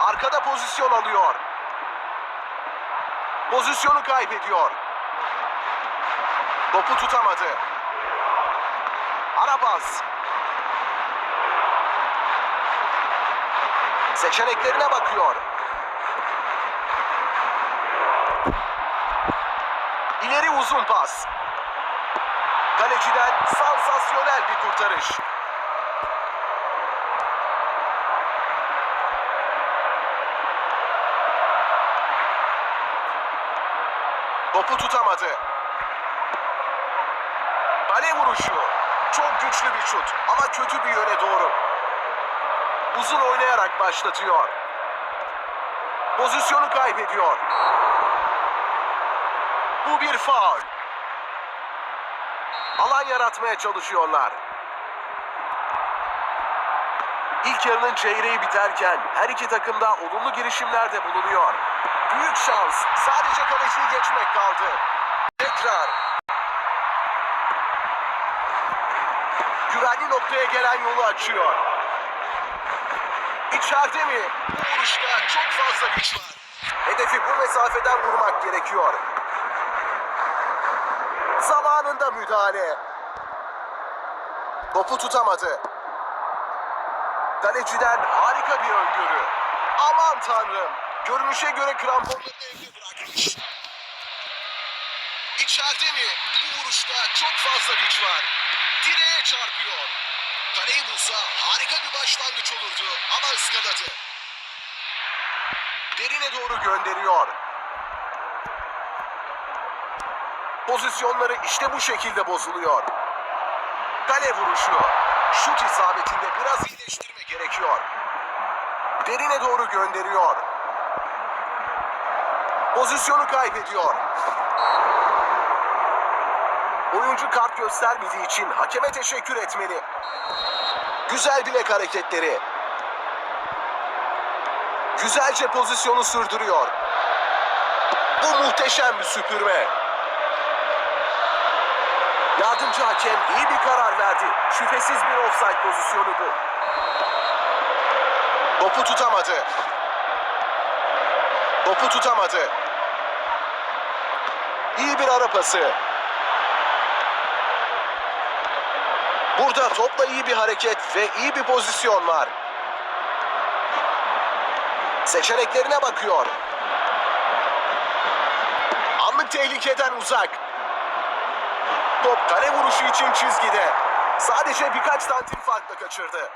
Arkada pozisyon alıyor. Pozisyonu kaybediyor. Topu tutamadı. Arabas. Seçeneklerine bakıyor. İleri uzun pas. Kaleciden sansasyonel bir kurtarış. Topu tutamadı. Kale vuruşu. Çok güçlü bir şut ama kötü bir yöne doğru. Uzun oynayarak başlatıyor. Pozisyonu kaybediyor. Bu bir faul. Alan yaratmaya çalışıyorlar. İlk yarının çeyreği biterken her iki takım da olumlu girişimlerde bulunuyor. Büyük şans. Sadece kaleciyi geçmek kaldı. Tekrar. Güvenli noktaya gelen yolu açıyor. İçeride mi? Bu vuruşta çok fazla güç var. Hedefi bu mesafeden vurmak gerekiyor. Zamanında müdahale. Topu tutamadı. Kaleciden harika bir öngörü. Aman tanrım. Görünüşe göre kramponlarını evde bırakmış. İçeride mi? Bu vuruşta çok fazla güç var. Direğe çarpıyor. Kaleyi bulsa harika bir başlangıç olurdu ama ıskaladı. Derine doğru gönderiyor. Pozisyonları işte bu şekilde bozuluyor. Kale vuruşu. Şut isabetinde biraz iyileştirme gerekiyor. Derine doğru gönderiyor. Pozisyonu kaybediyor. Oyuncu kart göstermediği için hakeme teşekkür etmeli. Güzel bilek hareketleri. Güzelce pozisyonu sürdürüyor. Bu muhteşem bir süpürme. Yardımcı hakem iyi bir karar verdi. Şüphesiz bir offside pozisyonu bu. Topu tutamadı. Topu tutamadı. İyi bir ara pası. Burada topla iyi bir hareket ve iyi bir pozisyon var. Seçeneklerine bakıyor. Anlık tehlikeden uzak. Top kale vuruşu için çizgide. Sadece birkaç santim farkla kaçırdı.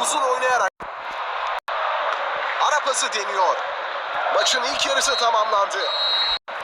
Uzun oynayarak ara pası deniyor. Maçın ilk yarısı tamamlandı.